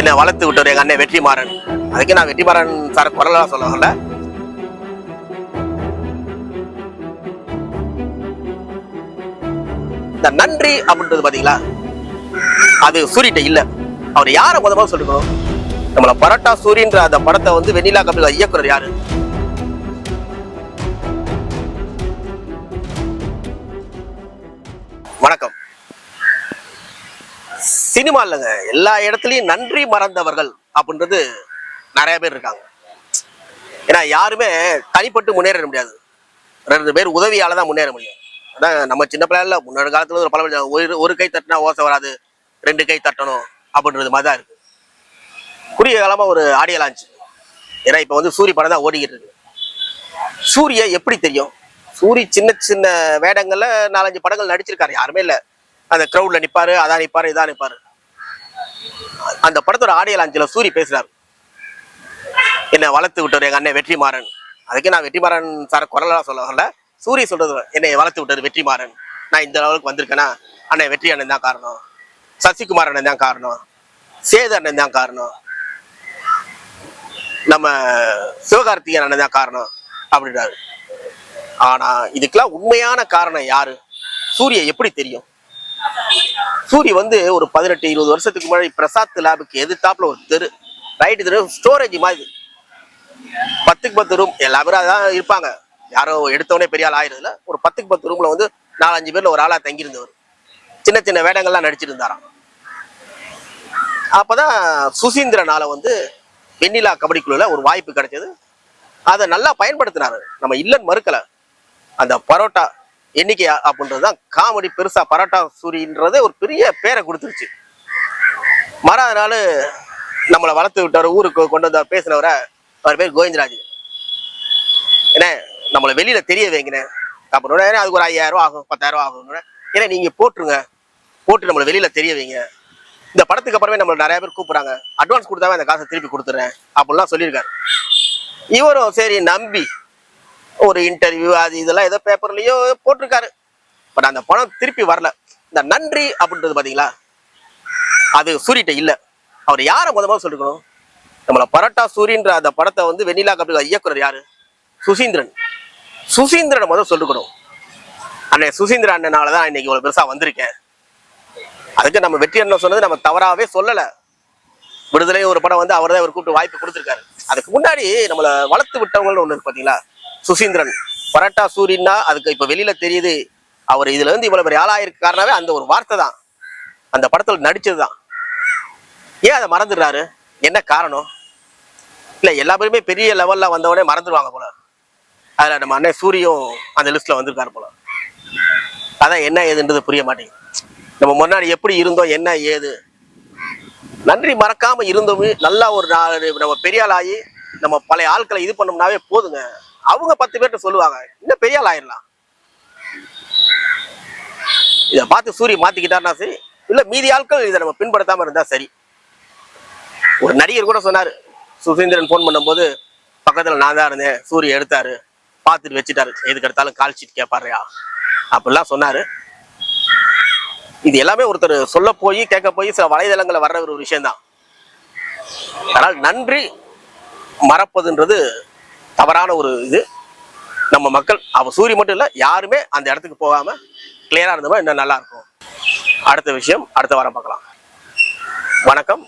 என்னை வளர்த்து விட்டவர் எங்க அண்ணன் வெற்றிமாறன். அதுக்கு நான் வெற்றிமாறன் சார் குரலாம் சொல்ல வரல இந்த நன்றி அப்படின்றது பாத்தீங்களா? அது சூரிட்ட இல்ல. அவர் யார முத முதல்ல சொல்லிக்கணும் நம்மள பரோட்டா சூரியன்ற அந்த படத்தை வந்து வெண்ணிலா கபில் இயக்குனர் யாரு? வணக்கம். சினிமா இல்லைங்க. எல்லா இடத்துலையும் நன்றி மறந்தவர்கள் அப்படின்றது நிறைய பேர் இருக்காங்க. ஏன்னா யாருமே தனிப்பட்டு முன்னேற முடியாது. ரெண்டு பேர் உதவியால தான் முன்னேற முடியும். அதான் நம்ம சின்ன பிள்ளைல முன்னாடி காலத்துல ஒரு பழமொழி ஒரு ஒரு கை தட்டினா ஓசை வராது ரெண்டு கை தட்டணும் அப்படின்றது மாதிரி தான் இருக்கு. குறுகிய காலமா ஒரு ஆடியோ லான்ச் ஏன்னா இப்போ வந்து சூரிய படம் தான் ஓடிக்கிட்டு இருக்கு. சூரிய எப்படி தெரியும்? சூரிய சின்ன சின்ன வேடங்கள்ல நாலஞ்சு படங்கள் நடிச்சிருக்காரு. யாருமே இல்லை. அந்த கிரௌட்ல நிப்பாரு அதான் நிப்பாரு இதான் நிப்பாரு. அந்த படத்தோட ஆடியோ லான்ச்சில் சூரி பேசுறாரு. என்னை வளர்த்து விட்டார் எங்கள் அண்ணன் வெற்றிமாறன். அதுக்கு நான் வெற்றிமாறன் சார் குரலாக சொல்ல வரல. சூரிய சொல்றது என்னை வளர்த்து விட்டது வெற்றிமாறன். நான் இந்த அளவுக்கு வந்திருக்கேன்னா அண்ணன் வெற்றி அண்ணன் தான் காரணம். சசிகுமார் அண்ணன் தான் காரணம். சேது அண்ணன் தான் காரணம். நம்ம சிவகார்த்திகேயன் அண்ணன் தான் காரணம். அப்படின்றாரு. ஆனா இதுக்கெல்லாம் உண்மையான காரணம் யாரு? சூரிய எப்படி தெரியும்? சூரிய வந்து ஒரு பதினெட்டு இருபது வருஷத்துக்கு முன்னாடி பிரசாத் லேபுக்கு எதிர்த்தாப்புல ஒரு தெரு. ரைட்டு தெரு ஸ்டோரேஜ் மாதிரி பத்துக்கு பத்து ரூம் எல்லா பேரும் அதான் இருப்பாங்க. யாரோ எடுத்தவனே பெரிய ஆள் ஆயிருதுல ஒரு பத்துக்கு பத்து ரூம்ல வந்து நாலஞ்சு பேர்ல ஒரு ஆளா தங்கியிருந்தவர். சின்ன சின்ன வேடங்கள்லாம் நடிச்சிட்டு இருந்தாராம் அப்பதான் சுசீந்திரனால வந்து வெண்ணிலா கபடி குழுல ஒரு வாய்ப்பு கிடைச்சது. அதை நல்லா பயன்படுத்தினாரு. நம்ம இல்லைன்னு மறுக்கல. அந்த பரோட்டா எண்ணிக்கை அப்படின்றது தான் காமெடி பெருசா பரோட்டா சூரியன்றது ஒரு பெரிய பேரை கொடுத்துருச்சு. மறாத நாள் நம்மளை வளர்த்து விட்டார் ஊருக்கு கொண்டு வந்த பேசினவரை அவர் பேர் கோவிந்தராஜ். என்ன நம்மளை வெளியில தெரிய வைங்கினேன் அப்படின்னு அதுக்கு ஒரு ஐயாயிரம் ரூபா ஆகும் பத்தாயிரம் ரூபா ஆகும் ஏன்னா நீங்க போட்டுருங்க. போட்டு நம்மளை வெளியில தெரிய வைங்க. இந்த படத்துக்கு அப்புறமே நம்மளை நிறைய பேர் கூப்பிடுறாங்க. அட்வான்ஸ் கொடுத்தாவே அந்த காசை திருப்பி கொடுத்துறேன் அப்படிலாம் சொல்லியிருக்காரு. இவரும் சரி நம்பி ஒரு இன்டர்வியூ அது இதெல்லாம் ஏதோ பேப்பர்லையோ போட்டிருக்காரு. பட் அந்த பணம் திருப்பி வரல. இந்த நன்றி அப்படின்றது பாத்தீங்களா? அது சூரியிட்ட இல்லை. அவர் யாரை முத முதல்ல சொல்லிக்கணும் நம்மள பரோட்டா சூரியன்ற அந்த படத்தை வந்து வெண்ணிலா கபில் இயக்குனர் யாரு? சுசீந்திரன். சுசீந்திரனை முதல் சொல்லிருக்கணும். அண்ணன் சுசீந்திரன் அண்ணனால தான் இன்னைக்கு இவ்வளவு பெருசா வந்திருக்கேன். அதுக்கு நம்ம வெற்றி அண்ணன் சொன்னது நம்ம தவறாவே சொல்லல. விடுதலை ஒரு படம் வந்து அவர் தான் இவர் கூப்பிட்டு வாய்ப்பு கொடுத்துருக்காரு. அதுக்கு முன்னாடி நம்மளை வளர்த்து விட்டவங்கன்னு ஒன்று இருக்கு பாத்தீங்களா? சுசீந்திரன். பரட்டா சூரியன்னா அதுக்கு இப்போ வெளியில தெரியுது அவர் இதுல இருந்து இவ்வளவு பெரிய ஆளாயிருக்கு காரணமே அந்த ஒரு வார்த்தை தான். அந்த படத்தில் நடிச்சது தான். ஏன் அதை மறந்துடுறாரு? என்ன காரணம்? இல்லை எல்லா பேருமே பெரிய லெவலில் வந்தவொடனே மறந்துடுவாங்க போல. அதில் நம்ம அண்ணன் சூரியும் அந்த லிஸ்ட்ல வந்திருக்காரு போல. அதான் என்ன ஏதுன்றது புரிய மாட்டேங்குது. நம்ம முன்னாடி எப்படி இருந்தோம் என்ன ஏது? நன்றி மறக்காமல் இருந்தோம் நல்லா ஒரு நாள் நம்ம பெரிய ஆளாகி நம்ம பழைய ஆட்களை இது பண்ணோம்னாவே போதுங்க. அவங்க பத்து பேர்கிட்ட சொல்லுவாங்க இன்னும் பெரிய ஆள் ஆயிடலாம். இதை பார்த்து சூரிய மாத்திக்கிட்டாருன்னா சரி இல்ல மீதி ஆட்கள் இதை நம்ம பின்படுத்தாம இருந்தா சரி. ஒரு நடிகர் கூட சொன்னாரு சுசீந்திரன் ஃபோன் பண்ணும்போது பக்கத்துல நான் தான் இருந்தேன் சூரிய எடுத்தாரு பார்த்துட்டு வச்சுட்டாரு எதுக்கு எடுத்தாலும் கால் ஷீட் கேட்பாருயா அப்படிலாம் சொன்னாரு. இது எல்லாமே ஒருத்தர் சொல்ல போய் கேட்க போய் சில வலைதளங்கள்ல வர்ற ஒரு விஷயம்தான். அதனால் நன்றி மறப்பதுன்றது தவறான ஒரு இது. நம்ம மக்கள் அவ சூரிய மட்டும் இல்ல யாருமே அந்த இடத்துக்கு போகாம கிளியரா இருந்தோமா இன்னும் நல்லா இருக்கும். அடுத்த விஷயம் அடுத்த வாரம் பார்க்கலாம். வணக்கம்.